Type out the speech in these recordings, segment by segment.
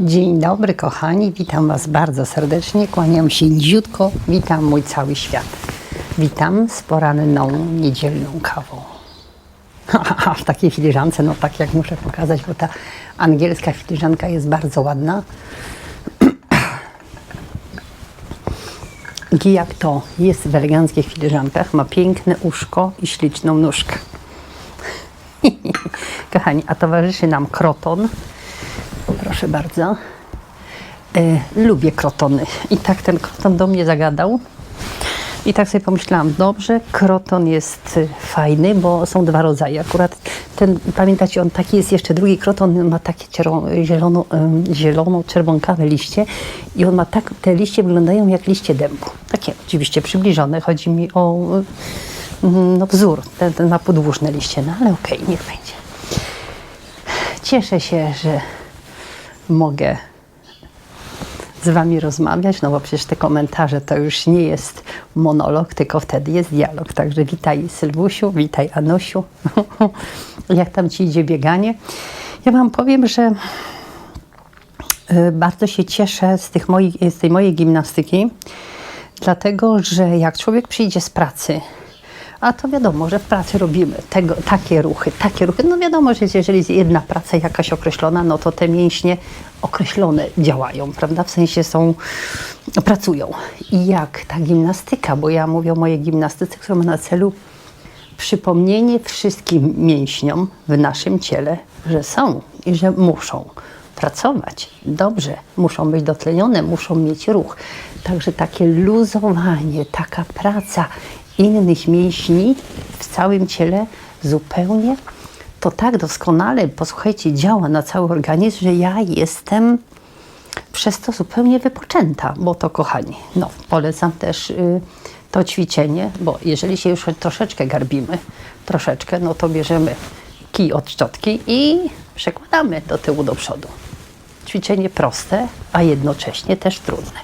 Dzień dobry kochani, witam Was bardzo serdecznie, kłaniam się niziutko, witam mój cały świat. Witam z poranną niedzielną kawą. w takiej filiżance, no tak jak muszę pokazać, bo ta angielska filiżanka jest bardzo ładna. I to jest w eleganckich filiżankach, ma piękne uszko i śliczną nóżkę. Kochani, a towarzyszy nam kroton. Proszę bardzo. E, lubię krotony. I tak ten kroton do mnie zagadał. I tak sobie pomyślałam, dobrze, kroton jest y, fajny, bo są dwa rodzaje. Akurat ten, pamiętacie, on taki jest jeszcze drugi kroton, on ma takie zielono, em, zielono-czerwonkawe liście i on ma tak, te liście wyglądają jak liście dębu. Takie oczywiście przybliżone, chodzi mi o y, mm, no, wzór, ten, ten ma podłużne liście, no ale okej, niech będzie. Cieszę się, że mogę z Wami rozmawiać, no bo przecież te komentarze to już nie jest monolog, tylko wtedy jest dialog. Także witaj Sylwusiu, witaj Anusiu. Jak tam Ci idzie bieganie? Ja Wam powiem, że y, bardzo się cieszę z, tych moich, z tej mojej gimnastyki, dlatego że jak człowiek przyjdzie z pracy, a to wiadomo, że w pracy robimy tego, takie ruchy, takie ruchy. No wiadomo, że jeżeli jest jedna praca jakaś określona, no to te mięśnie określone działają, prawda? W sensie są, pracują. I jak ta gimnastyka, bo ja mówię o mojej gimnastyce, która ma na celu przypomnienie wszystkim mięśniom w naszym ciele, że są i że muszą pracować dobrze, muszą być dotlenione, muszą mieć ruch. Także takie luzowanie, taka praca innych mięśni w całym ciele zupełnie to tak doskonale, posłuchajcie, działa na cały organizm, że ja jestem przez to zupełnie wypoczęta, bo to kochani, no polecam też y, to ćwiczenie, bo jeżeli się już troszeczkę garbimy, troszeczkę, no to bierzemy kij od szczotki i przekładamy do tyłu do przodu. Ćwiczenie proste, a jednocześnie też trudne.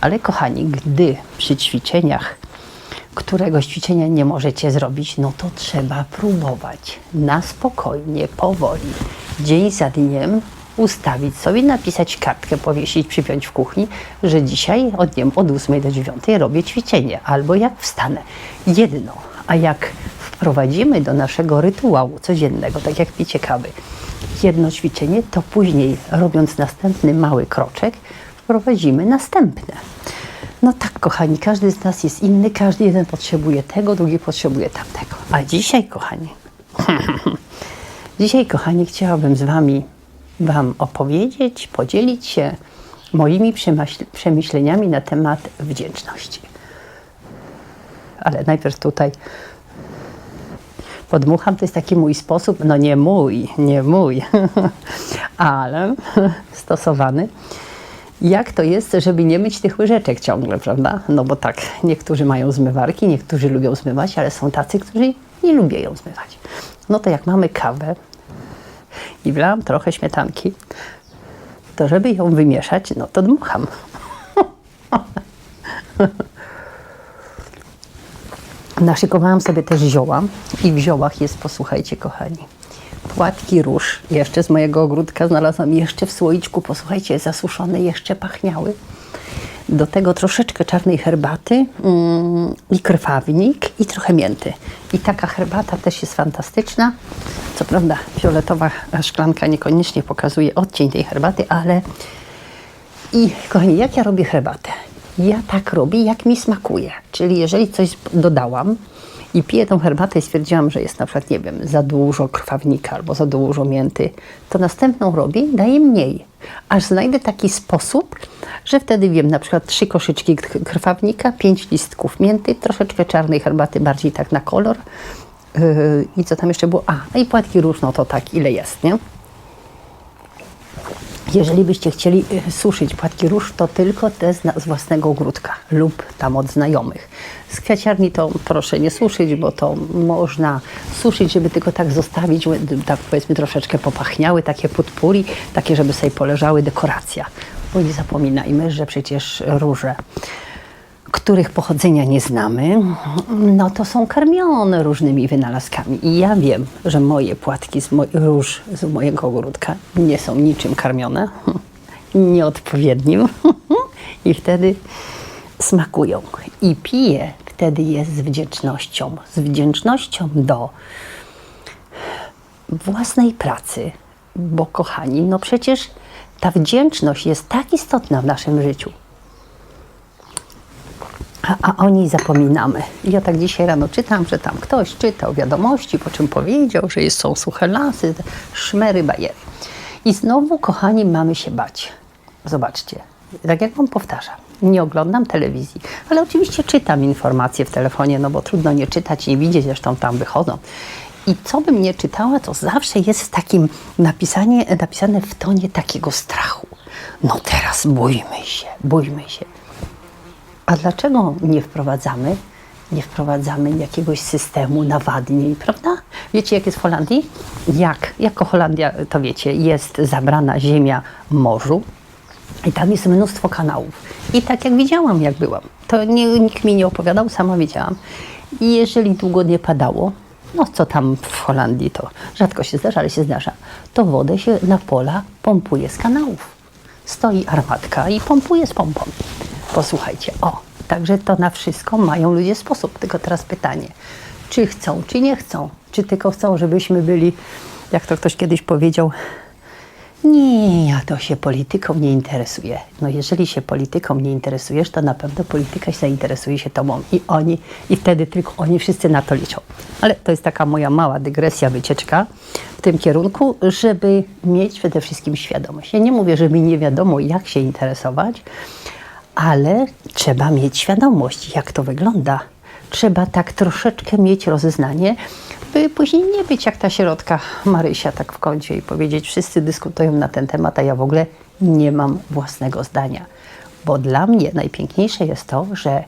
Ale kochani, gdy przy ćwiczeniach któregoś ćwiczenia nie możecie zrobić, no to trzeba próbować na spokojnie, powoli, dzień za dniem ustawić sobie, napisać kartkę, powiesić, przypiąć w kuchni, że dzisiaj od, wiem, od 8 do 9 robię ćwiczenie, albo jak wstanę. Jedno, a jak wprowadzimy do naszego rytuału codziennego, tak jak picie kawy, jedno ćwiczenie, to później robiąc następny mały kroczek, wprowadzimy następne. No tak, kochani, każdy z nas jest inny, każdy jeden potrzebuje tego, drugi potrzebuje tamtego. A dzisiaj, kochani, dzisiaj, kochani, chciałabym z Wami Wam opowiedzieć, podzielić się moimi przemyśl- przemyśleniami na temat wdzięczności. Ale najpierw tutaj podmucham, to jest taki mój sposób, no nie mój, nie mój, ale stosowany jak to jest, żeby nie myć tych łyżeczek ciągle, prawda? No bo tak, niektórzy mają zmywarki, niektórzy lubią zmywać, ale są tacy, którzy nie lubią ją zmywać. No to jak mamy kawę i wlałam trochę śmietanki, to żeby ją wymieszać, no to dmucham. Naszykowałam sobie też zioła i w ziołach jest, posłuchajcie kochani, płatki róż, jeszcze z mojego ogródka znalazłam jeszcze w słoiczku, posłuchajcie, zasuszone, jeszcze pachniały. Do tego troszeczkę czarnej herbaty mm, i krwawnik i trochę mięty. I taka herbata też jest fantastyczna. Co prawda fioletowa szklanka niekoniecznie pokazuje odcień tej herbaty, ale i kochani, jak ja robię herbatę? Ja tak robię, jak mi smakuje. Czyli jeżeli coś dodałam i piję tą herbatę i stwierdziłam, że jest na przykład, nie wiem, za dużo krwawnika albo za dużo mięty, to następną robię i daję mniej. Aż znajdę taki sposób, że wtedy wiem, na przykład trzy koszyczki krwawnika, pięć listków mięty, troszeczkę czarnej herbaty, bardziej tak na kolor. Yy, I co tam jeszcze było? A, i płatki róż, no to tak, ile jest, nie? Jeżeli byście chcieli y, suszyć płatki róż, to tylko te z, z własnego ogródka lub tam od znajomych. Z kwiaciarni to proszę nie suszyć, bo to można suszyć, żeby tylko tak zostawić, tak powiedzmy troszeczkę popachniały, takie podpuli, takie, żeby sobie poleżały, dekoracja. Bo nie zapominajmy, że przecież róże których pochodzenia nie znamy, no to są karmione różnymi wynalazkami. I ja wiem, że moje płatki z moj, róż z mojego ogródka nie są niczym karmione. nieodpowiednim i wtedy smakują. I piję wtedy jest z wdzięcznością. Z wdzięcznością do własnej pracy, bo kochani, no przecież ta wdzięczność jest tak istotna w naszym życiu. A, a o niej zapominamy. Ja tak dzisiaj rano czytam, że tam ktoś czytał wiadomości, po czym powiedział, że są suche lasy, szmery, bajery. I znowu, kochani, mamy się bać. Zobaczcie, tak jak Wam powtarzam, nie oglądam telewizji, ale oczywiście czytam informacje w telefonie, no bo trudno nie czytać, nie widzieć, zresztą tam wychodzą. I co bym nie czytała, to zawsze jest takim napisanie, napisane w tonie takiego strachu. No teraz bójmy się, bójmy się. A dlaczego nie wprowadzamy, nie wprowadzamy jakiegoś systemu nawadnień, prawda? Wiecie, jak jest w Holandii? Jak, jako Holandia, to wiecie, jest zabrana ziemia morzu i tam jest mnóstwo kanałów. I tak jak widziałam, jak byłam, to nie, nikt mi nie opowiadał, sama widziałam. I jeżeli długo nie padało, no co tam w Holandii to rzadko się zdarza, ale się zdarza, to wodę się na pola pompuje z kanałów. Stoi armatka i pompuje z pompą. Posłuchajcie, o, także to na wszystko mają ludzie sposób. Tylko teraz pytanie, czy chcą, czy nie chcą? Czy tylko chcą, żebyśmy byli, jak to ktoś kiedyś powiedział, nie, ja to się polityką nie interesuje. No jeżeli się polityką nie interesujesz, to na pewno polityka się zainteresuje się tobą i oni, i wtedy tylko oni wszyscy na to liczą. Ale to jest taka moja mała dygresja, wycieczka w tym kierunku, żeby mieć przede wszystkim świadomość. Ja nie mówię, że mi nie wiadomo, jak się interesować, ale trzeba mieć świadomość, jak to wygląda. Trzeba tak troszeczkę mieć rozeznanie, by później nie być jak ta środka Marysia tak w kącie i powiedzieć, wszyscy dyskutują na ten temat, a ja w ogóle nie mam własnego zdania. Bo dla mnie najpiękniejsze jest to, że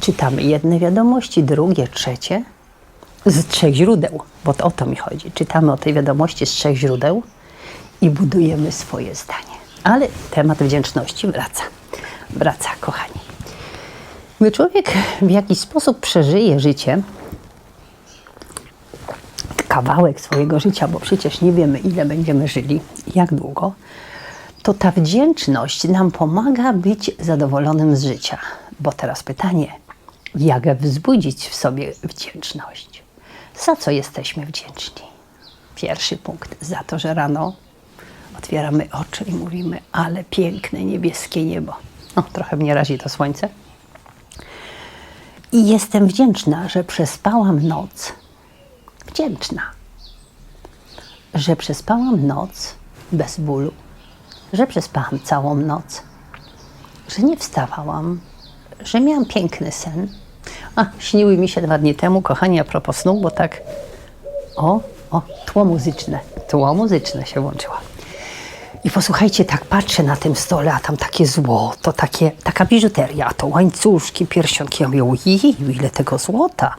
czytamy jedne wiadomości, drugie, trzecie z trzech źródeł, bo to o to mi chodzi. Czytamy o tej wiadomości z trzech źródeł i budujemy swoje zdanie. Ale temat wdzięczności wraca. Wraca, kochani. Gdy człowiek w jakiś sposób przeżyje życie, kawałek swojego życia, bo przecież nie wiemy, ile będziemy żyli, jak długo, to ta wdzięczność nam pomaga być zadowolonym z życia. Bo teraz pytanie, jak wzbudzić w sobie wdzięczność? Za co jesteśmy wdzięczni? Pierwszy punkt, za to, że rano otwieramy oczy i mówimy, ale piękne niebieskie niebo. No, trochę mnie razi to słońce. I jestem wdzięczna, że przespałam noc. Wdzięczna, że przespałam noc bez bólu, że przespałam całą noc, że nie wstawałam, że miałam piękny sen. A, śniły mi się dwa dni temu, kochani, a propos snu, bo tak, o, o, tło muzyczne, tło muzyczne się włączyło. I posłuchajcie, tak patrzę na tym stole, a tam takie złoto, takie, taka biżuteria, a to łańcuszki, pierścionki. Ja mówię, ojej, ile tego złota.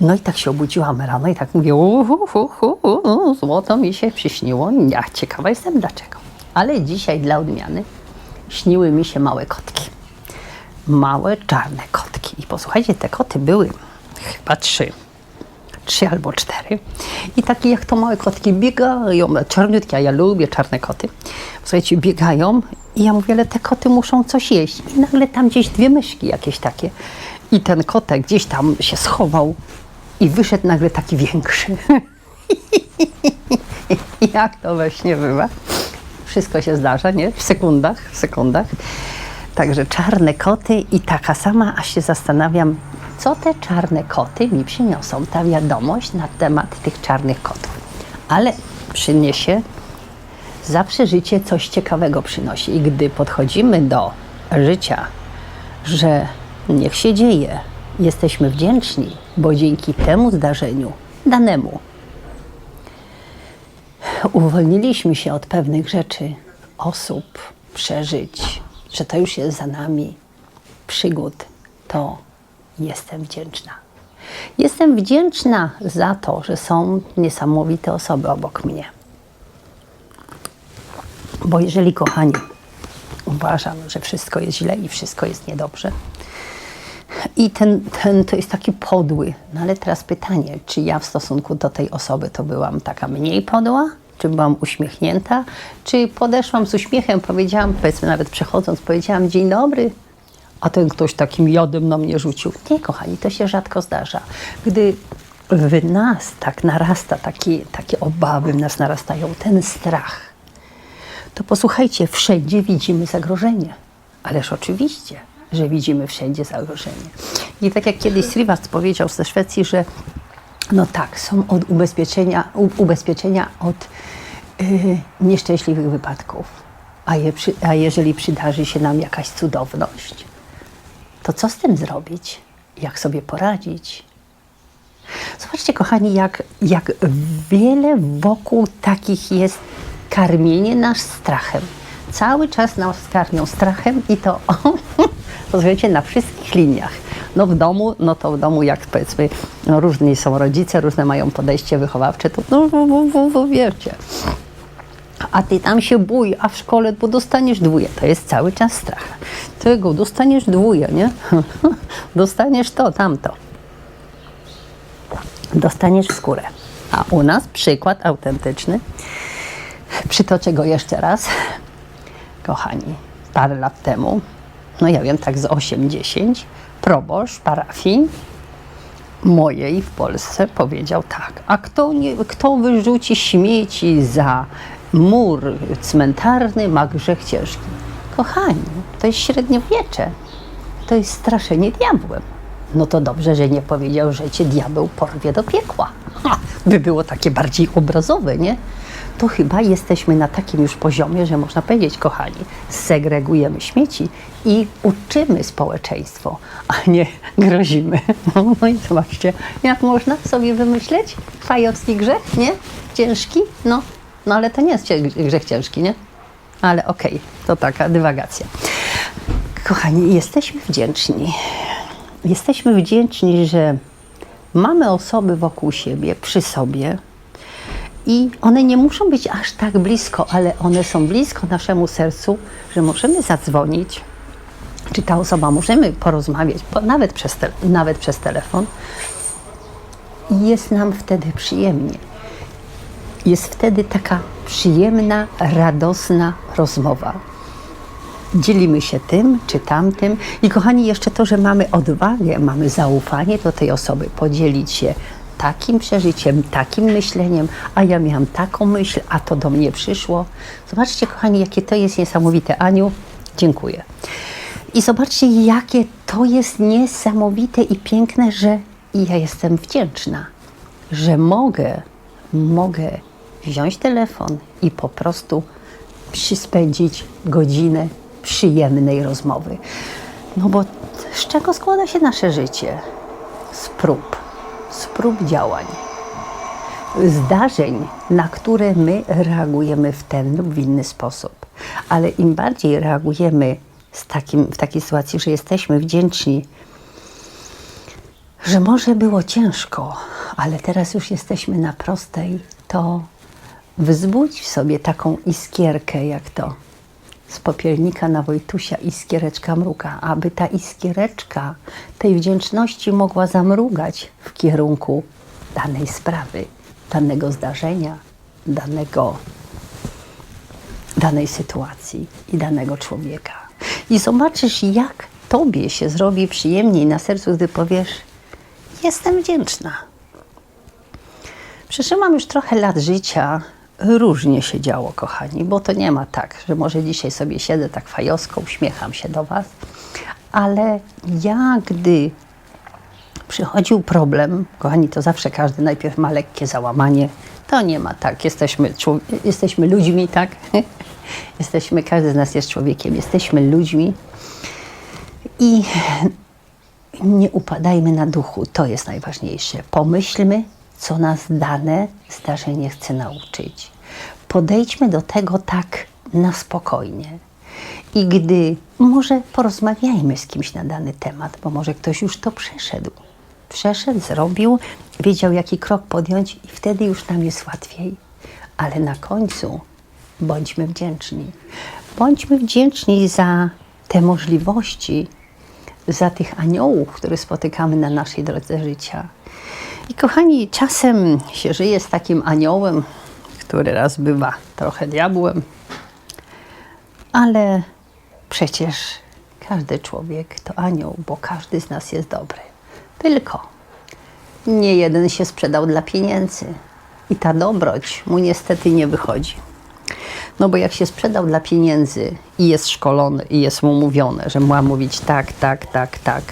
No i tak się obudziłam rano i tak mówię, uhu, hu, hu, hu, złoto mi się przyśniło. Ja ciekawa jestem dlaczego. Ale dzisiaj dla odmiany śniły mi się małe kotki. Małe, czarne kotki. I posłuchajcie, te koty były chyba trzy trzy albo cztery. I takie jak to małe kotki biegają, czarniutkie, a ja lubię czarne koty. Słuchajcie, biegają i ja mówię, ale te koty muszą coś jeść. I nagle tam gdzieś dwie myszki jakieś takie. I ten kotek gdzieś tam się schował i wyszedł nagle taki większy. jak to we śnie bywa. Wszystko się zdarza, nie? W sekundach, w sekundach. Także czarne koty i taka sama, aż się zastanawiam, co te czarne koty mi przyniosą. Ta wiadomość na temat tych czarnych kotów. Ale przyniesie, zawsze życie coś ciekawego przynosi. I gdy podchodzimy do życia, że niech się dzieje, jesteśmy wdzięczni, bo dzięki temu zdarzeniu, danemu, uwolniliśmy się od pewnych rzeczy, osób, przeżyć, że to już jest za nami, przygód, to jestem wdzięczna. Jestem wdzięczna za to, że są niesamowite osoby obok mnie. Bo jeżeli, kochani, uważam, że wszystko jest źle i wszystko jest niedobrze, i ten, ten to jest taki podły. No ale teraz pytanie, czy ja w stosunku do tej osoby to byłam taka mniej podła, czy byłam uśmiechnięta, czy podeszłam z uśmiechem, powiedziałam, powiedzmy nawet przechodząc, powiedziałam dzień dobry, a ten ktoś takim jodem na mnie rzucił. Nie, kochani, to się rzadko zdarza. Gdy w nas tak narasta, takie, takie obawy w nas narastają, ten strach, to posłuchajcie, wszędzie widzimy zagrożenie. Ależ oczywiście, że widzimy wszędzie zagrożenie. I tak jak kiedyś Srivas powiedział ze Szwecji, że no tak, są od ubezpieczenia, ubezpieczenia od y, nieszczęśliwych wypadków. A, je, a jeżeli przydarzy się nam jakaś cudowność, to co z tym zrobić? Jak sobie poradzić? Zobaczcie, kochani, jak, jak wiele wokół takich jest karmienie nas strachem. Cały czas nas karmią strachem i to, pozwólcie, na wszystkich liniach. No w domu, no to w domu jak powiedzmy, no różni są rodzice, różne mają podejście wychowawcze, to no, no, no, no, no wiecie. A ty tam się bój, a w szkole, bo dostaniesz dwóje. To jest cały czas strach. Tego dostaniesz dwóje, nie? dostaniesz to, tamto dostaniesz skórę. A u nas przykład autentyczny. Przytoczę go jeszcze raz. Kochani, parę lat temu, no ja wiem, tak z 8-10, proboszcz parafii mojej w Polsce powiedział tak, a kto, nie, kto wyrzuci śmieci za mur cmentarny, ma grzech ciężki. Kochani, to jest średniowiecze. To jest straszenie diabłem. No to dobrze, że nie powiedział, że cię diabeł porwie do piekła. Ha, by było takie bardziej obrazowe, nie? To chyba jesteśmy na takim już poziomie, że można powiedzieć, kochani, segregujemy śmieci i uczymy społeczeństwo, a nie grozimy. No, no i zobaczcie, jak można sobie wymyśleć fajowski grzech, nie? Ciężki? No, no ale to nie jest grzech ciężki, nie? Ale okej, to taka dywagacja. Kochani, jesteśmy wdzięczni. Jesteśmy wdzięczni, że mamy osoby wokół siebie, przy sobie i one nie muszą być aż tak blisko, ale one są blisko naszemu sercu, że możemy zadzwonić, czy ta osoba możemy porozmawiać, po- nawet przez, te, nawet przez telefon i jest nam wtedy przyjemnie. Jest wtedy taka przyjemna, radosna rozmowa dzielimy się tym czy tamtym. I kochani, jeszcze to, że mamy odwagę, mamy zaufanie do tej osoby, podzielić się takim przeżyciem, takim myśleniem, a ja miałam taką myśl, a to do mnie przyszło. Zobaczcie, kochani, jakie to jest niesamowite. Aniu, dziękuję. I zobaczcie, jakie to jest niesamowite i piękne, że ja jestem wdzięczna, że mogę, mogę wziąć telefon i po prostu przyspędzić godzinę przyjemnej rozmowy. No bo z czego składa się nasze życie? Z prób, z prób działań, zdarzeń, na które my reagujemy w ten lub w inny sposób. Ale im bardziej reagujemy z takim, w takiej sytuacji, że jesteśmy wdzięczni, że może było ciężko, ale teraz już jesteśmy na prostej, to wzbudź w sobie taką iskierkę, jak to z popielnika na Wojtusia iskiereczka mruga, aby ta iskiereczka tej wdzięczności mogła zamrugać w kierunku danej sprawy, danego zdarzenia, danego, danej sytuacji i danego człowieka. I zobaczysz, jak tobie się zrobi przyjemniej na sercu, gdy powiesz: Jestem wdzięczna. Przeżyłam już trochę lat życia. Różnie się działo, kochani, bo to nie ma tak, że może dzisiaj sobie siedzę tak fajosko, uśmiecham się do Was, ale ja, gdy przychodził problem, kochani, to zawsze każdy najpierw ma lekkie załamanie. To nie ma tak. Jesteśmy, jesteśmy ludźmi, tak? jesteśmy, każdy z nas jest człowiekiem, jesteśmy ludźmi i nie upadajmy na duchu, to jest najważniejsze. Pomyślmy, co nas dane zdarzenie chce nauczyć. Podejdźmy do tego tak na spokojnie. I gdy może porozmawiajmy z kimś na dany temat, bo może ktoś już to przeszedł. Przeszedł, zrobił, wiedział jaki krok podjąć i wtedy już nam jest łatwiej. Ale na końcu bądźmy wdzięczni. Bądźmy wdzięczni za te możliwości, za tych aniołów, które spotykamy na naszej drodze życia. I kochani, czasem się żyje z takim aniołem, który raz bywa trochę diabłem, ale przecież każdy człowiek to anioł, bo każdy z nas jest dobry. Tylko nie jeden się sprzedał dla pieniędzy i ta dobroć mu niestety nie wychodzi. No bo jak się sprzedał dla pieniędzy i jest szkolony i jest mu mówione, że ma mówić tak, tak, tak, tak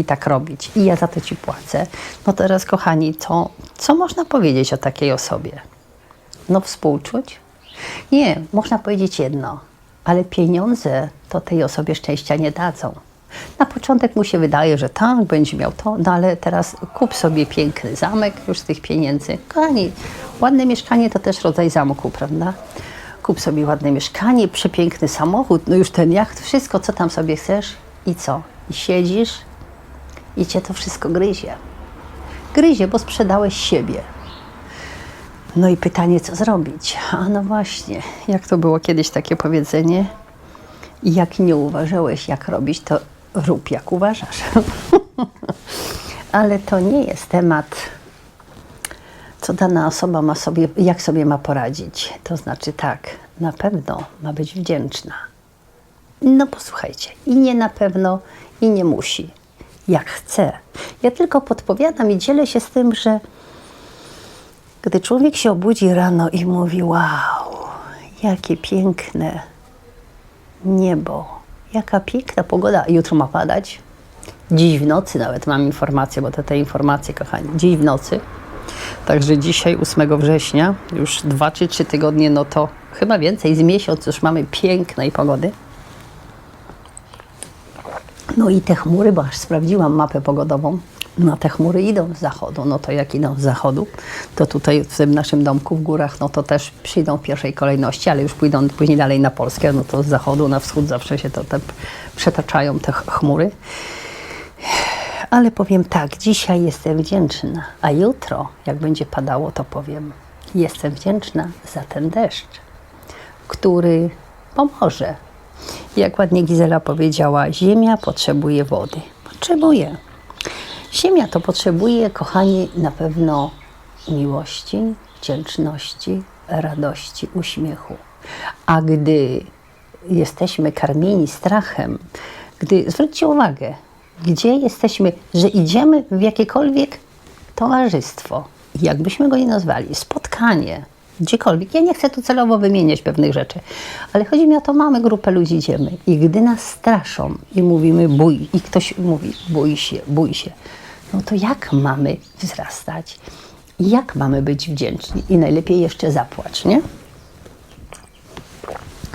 i tak robić i ja za to ci płacę, no teraz kochani, co, co można powiedzieć o takiej osobie? No współczuć? Nie, można powiedzieć jedno, ale pieniądze to tej osobie szczęścia nie dadzą. Na początek mu się wydaje, że tak, będzie miał to, no ale teraz kup sobie piękny zamek już z tych pieniędzy. Kochani, ładne mieszkanie to też rodzaj zamku, prawda? Kup sobie ładne mieszkanie, przepiękny samochód, no już ten jacht, wszystko co tam sobie chcesz i co? I siedzisz i cię to wszystko gryzie. Gryzie, bo sprzedałeś siebie. No i pytanie, co zrobić? A no właśnie, jak to było kiedyś takie powiedzenie? Jak nie uważałeś, jak robić, to rób jak uważasz. Ale to nie jest temat, co dana osoba ma sobie, jak sobie ma poradzić. To znaczy tak, na pewno ma być wdzięczna. No posłuchajcie, i nie na pewno, i nie musi. Jak chce. Ja tylko podpowiadam i dzielę się z tym, że gdy człowiek się obudzi rano i mówi: Wow, jakie piękne niebo, jaka piękna pogoda, jutro ma padać. Dziś w nocy nawet mam informację, bo to te informacje, kochani, dziś w nocy. Także dzisiaj, 8 września, już dwa czy trzy tygodnie, no to chyba więcej, z miesiąc już mamy pięknej pogody. No i te chmury, bo aż sprawdziłam mapę pogodową, no te chmury idą z zachodu, no to jak idą z zachodu, to tutaj w tym naszym domku w górach, no to też przyjdą w pierwszej kolejności, ale już pójdą później dalej na Polskę, no to z zachodu na wschód zawsze się to te przetaczają te ch- chmury. Ale powiem tak, dzisiaj jestem wdzięczna, a jutro, jak będzie padało, to powiem, jestem wdzięczna za ten deszcz, który pomoże. Jak ładnie Gizela powiedziała, ziemia potrzebuje wody. Potrzebuje. Ziemia to potrzebuje, kochani, na pewno miłości, wdzięczności, radości, uśmiechu. A gdy jesteśmy karmieni strachem, gdy, zwróćcie uwagę, gdzie jesteśmy, że idziemy w jakiekolwiek towarzystwo, jakbyśmy go nie nazwali, spotkanie, gdziekolwiek. Ja nie chcę tu celowo wymieniać pewnych rzeczy, ale chodzi mi o to, mamy grupę ludzi, idziemy i gdy nas straszą i mówimy bój, i ktoś mówi bój się, bój się, no to jak mamy wzrastać? Jak mamy być wdzięczni? I najlepiej jeszcze zapłać, nie?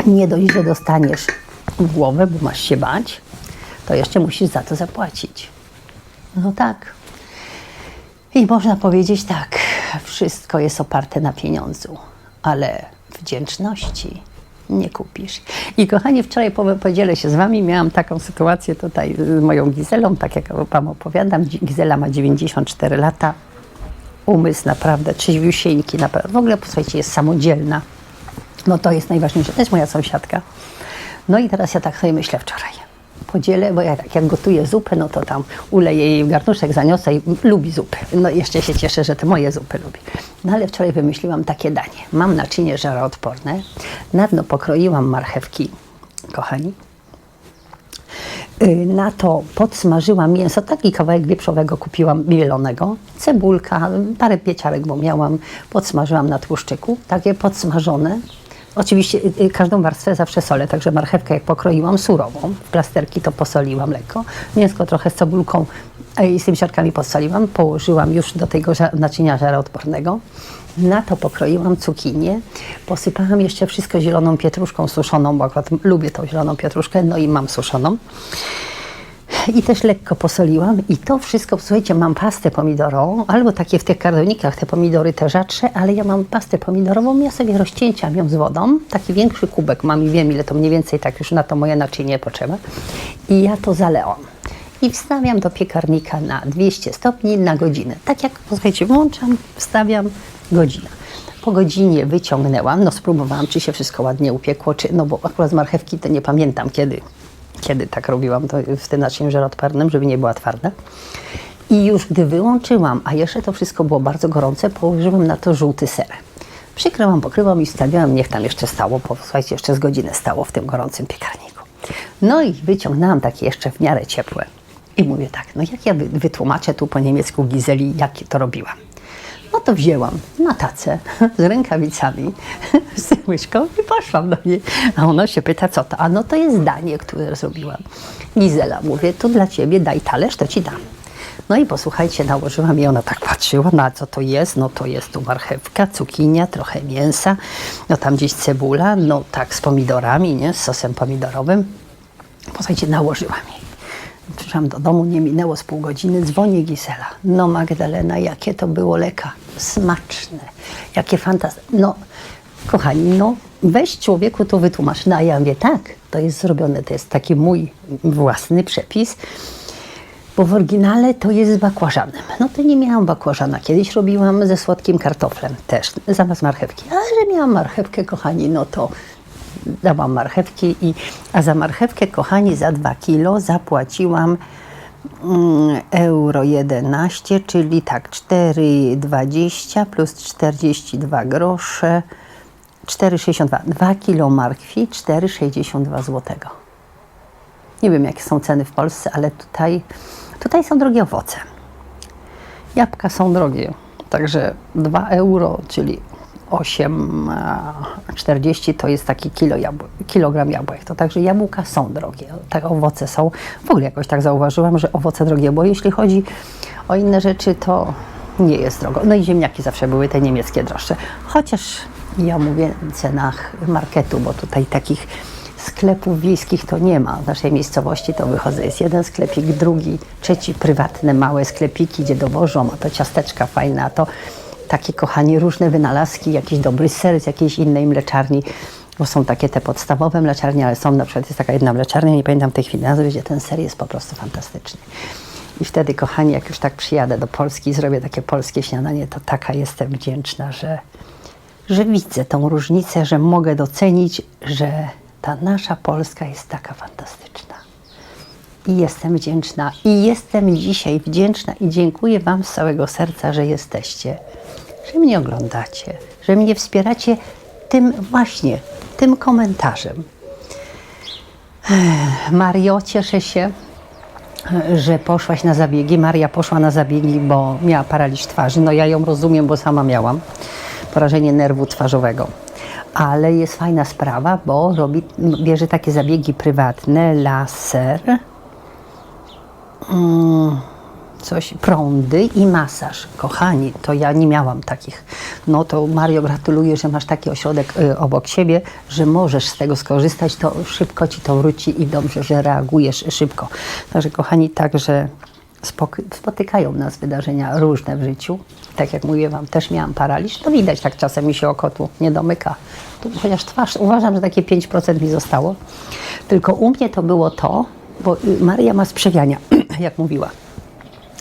Nie dość, że dostaniesz głowę, bo masz się bać, to jeszcze musisz za to zapłacić. No tak. I można powiedzieć tak, wszystko jest oparte na pieniądzu, ale wdzięczności nie kupisz. I kochani, wczoraj podzielę się z Wami, miałam taką sytuację tutaj z moją Gizelą, tak jak Wam opowiadam. Gizela ma 94 lata, umysł naprawdę trzeźwiusieńki, naprawdę. W ogóle, posłuchajcie, jest samodzielna. No to jest najważniejsze, to jest moja sąsiadka. No i teraz ja tak sobie myślę wczoraj. Podzielę, bo ja tak jak gotuję zupę, no to tam uleję jej garnuszek, zaniosę i lubi zupy. No jeszcze się cieszę, że te moje zupy lubi. No ale wczoraj wymyśliłam takie danie. Mam naczynie żaroodporne, na dno pokroiłam marchewki, kochani. Y, Na to podsmażyłam mięso, taki kawałek wieprzowego kupiłam mielonego, cebulka, parę pieciarek, bo miałam, podsmażyłam na tłuszczyku, takie podsmażone. Oczywiście y, y, każdą warstwę zawsze solę, także marchewkę jak pokroiłam surową, w plasterki to posoliłam lekko, mięsko trochę z cebulką i z tymi siarkami posoliłam, położyłam już do tego naczynia żaroodpornego. Na to pokroiłam cukinię, posypałam jeszcze wszystko zieloną pietruszką suszoną, bo akurat lubię tą zieloną pietruszkę, no i mam suszoną. I też lekko posoliłam i to wszystko, słuchajcie, mam pastę pomidorową, albo takie w tych kartonikach, te pomidory te rzadsze, ale ja mam pastę pomidorową, ja sobie rozcieńczam ją z wodą, taki większy kubek mam i wiem ile to mniej więcej tak już na to moje naczynie potrzeba i ja to zalełam. I wstawiam do piekarnika na 200 stopni na godzinę. Tak jak, posłuchajcie, włączam, wstawiam, godzina. Po godzinie wyciągnęłam, no spróbowałam, czy się wszystko ładnie upiekło, czy, no bo akurat z marchewki to nie pamiętam kiedy, kiedy tak robiłam to w tym naczyniu żaroodpornym, żeby nie była twarda. I już gdy wyłączyłam, a jeszcze to wszystko było bardzo gorące, położyłam na to żółty ser. Przykryłam, pokryłam i stawiałam, niech tam jeszcze stało, bo słuchajcie, jeszcze z godzinę stało w tym gorącym piekarniku. No i wyciągnęłam takie jeszcze w miarę ciepłe. I mówię tak, no jak ja wy- wytłumaczę tu po niemiecku Gizeli, jak to robiłam. No to wzięłam na tacę z rękawicami, z łyżką i poszłam do niej. A ona się pyta, co to? A no to jest danie, które zrobiłam. Gizela, mówię, to dla ciebie daj talerz, to ci dam. No i posłuchajcie, nałożyłam i ona tak patrzyła, na co to jest. No to jest tu marchewka, cukinia, trochę mięsa, no tam gdzieś cebula, no tak z pomidorami, nie, z sosem pomidorowym. Posłuchajcie, nałożyłam jej. Przyszłam do domu, nie minęło z pół godziny, dzwoni Gisela. No Magdalena, jakie to było leka. Smaczne. Jakie fantastyczne. No, kochani, no weź człowieku to wytłumacz. No a ja mówię, tak, to jest zrobione, to jest taki mój własny przepis. Bo w oryginale to jest z bakłażanem. No to nie miałam bakłażana. Kiedyś robiłam ze słodkim kartoflem też, zamiast marchewki. Ale że miałam marchewkę, kochani, no to dałam marchewki, i, a za marchewkę, kochani, za 2 kilo zapłaciłam mm, euro 11, czyli tak 4,20 plus 42 grosze, 4,62. 2 kilo markwi, 4,62 złotego. Nie wiem, jakie są ceny w Polsce, ale tutaj, tutaj są drogie owoce. Jabłka są drogie, także 2 euro, czyli 8,40 to jest taki kilo jabł- kilogram jabłek. To także jabłka są drogie, tak owoce są. W ogóle jakoś tak zauważyłam, że owoce drogie, bo jeśli chodzi o inne rzeczy, to nie jest drogo. No i ziemniaki zawsze były te niemieckie droższe. Chociaż ja mówię w cenach marketu, bo tutaj takich sklepów wiejskich to nie ma. W naszej miejscowości to wychodzę, jest jeden sklepik, drugi, trzeci prywatne małe sklepiki, gdzie dowożą, a to ciasteczka fajne, a to takie kochanie różne wynalazki, jakiś dobry ser z jakiejś innej mleczarni, bo są takie te podstawowe mleczarnie, ale są na przykład jest taka jedna mleczarnia, nie pamiętam tej chwili nazwy, gdzie ten ser jest po prostu fantastyczny. I wtedy, kochani, jak już tak przyjadę do Polski i zrobię takie polskie śniadanie, to taka jestem wdzięczna, że, że widzę tą różnicę, że mogę docenić, że ta nasza Polska jest taka fantastyczna. I jestem wdzięczna. I jestem dzisiaj wdzięczna i dziękuję Wam z całego serca, że jesteście, że mnie oglądacie, że mnie wspieracie tym właśnie, tym komentarzem. Mario, cieszę się, że poszłaś na zabiegi. Maria poszła na zabiegi, bo miała paraliż twarzy. No ja ją rozumiem, bo sama miałam porażenie nerwu twarzowego. Ale jest fajna sprawa, bo robi, bierze takie zabiegi prywatne, laser, mm, coś, prądy i masaż. Kochani, to ja nie miałam takich. No to Mario, gratuluję, że masz taki ośrodek y, obok siebie, że możesz z tego skorzystać, to szybko ci to wróci i dobrze, że reagujesz szybko. Także kochani, także spotykają nas wydarzenia różne w życiu. Tak jak mówię Wam, też miałam paraliż. To widać, tak czasem mi się oko tu nie domyka. Tu, chociaż twarz, uważam, że takie 5% mi zostało. Tylko u mnie to było to, bo y, Maria ma sprzewiania, jak mówiła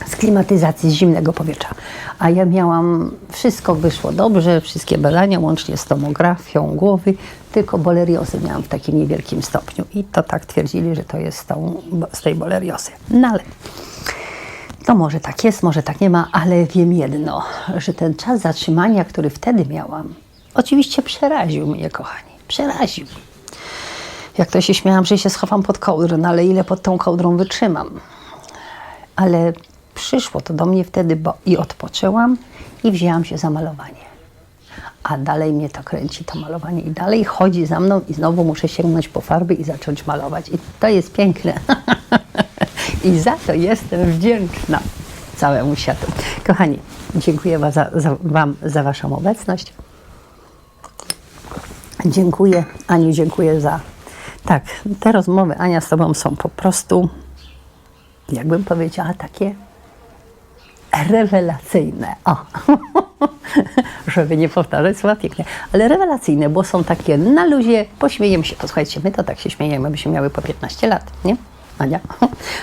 z klimatyzacji, z zimnego powietrza. A ja miałam, wszystko wyszło dobrze, wszystkie badania, łącznie z tomografią głowy, tylko boleriozy miałam w takim niewielkim stopniu. I to tak twierdzili, że to jest z, tą, z tej boleriozy. No ale to może tak jest, może tak nie ma, ale wiem jedno, że ten czas zatrzymania, który wtedy miałam, oczywiście przeraził mnie, kochani. Przeraził. Jak to się śmiałam, że się schowam pod kołdrę, no ale ile pod tą kołdrą wytrzymam ale przyszło to do mnie wtedy, bo i odpoczęłam i wzięłam się za malowanie. A dalej mnie to kręci, to malowanie i dalej chodzi za mną i znowu muszę sięgnąć po farby i zacząć malować. I to jest piękne. I za to jestem wdzięczna całemu światu. Kochani, dziękuję wa- za, za, Wam za Waszą obecność. Dziękuję, Aniu, dziękuję za... Tak, te rozmowy, Ania, z Tobą są po prostu jakbym powiedziała, takie rewelacyjne. O, żeby nie powtarzać słowa piękne, ale rewelacyjne, bo są takie na luzie, pośmiejemy się. Posłuchajcie, my to tak się śmiejemy, byśmy miały po 15 lat, nie? Ania?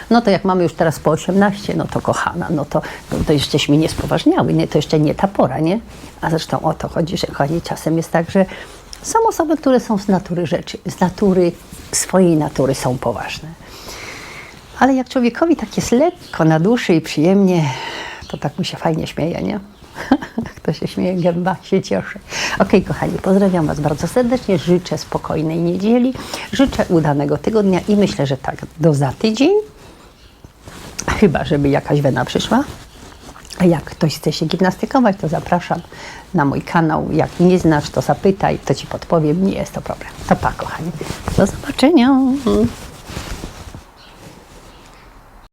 No to jak mamy już teraz po 18, no to kochana, no to, no to jeszcześmy nie spoważniały, nie? To jeszcze nie ta pora, nie? A zresztą o to chodzi, że kochani, czasem jest tak, że są osoby, które są z natury rzeczy, z natury, swojej natury są poważne. Ale jak człowiekowi tak jest lekko na duszy i przyjemnie, to tak mu się fajnie śmieje, nie? Kto się śmieje, gęba się cieszy. Okej, kochani, pozdrawiam Was bardzo serdecznie. Życzę spokojnej niedzieli. Życzę udanego tygodnia i myślę, że tak, do za tydzień. Chyba, żeby jakaś wena przyszła. A jak ktoś chce się gimnastykować, to zapraszam na mój kanał. Jak nie znasz, to zapytaj, to Ci podpowiem. Nie jest to problem. To pa, kochani. Do zobaczenia.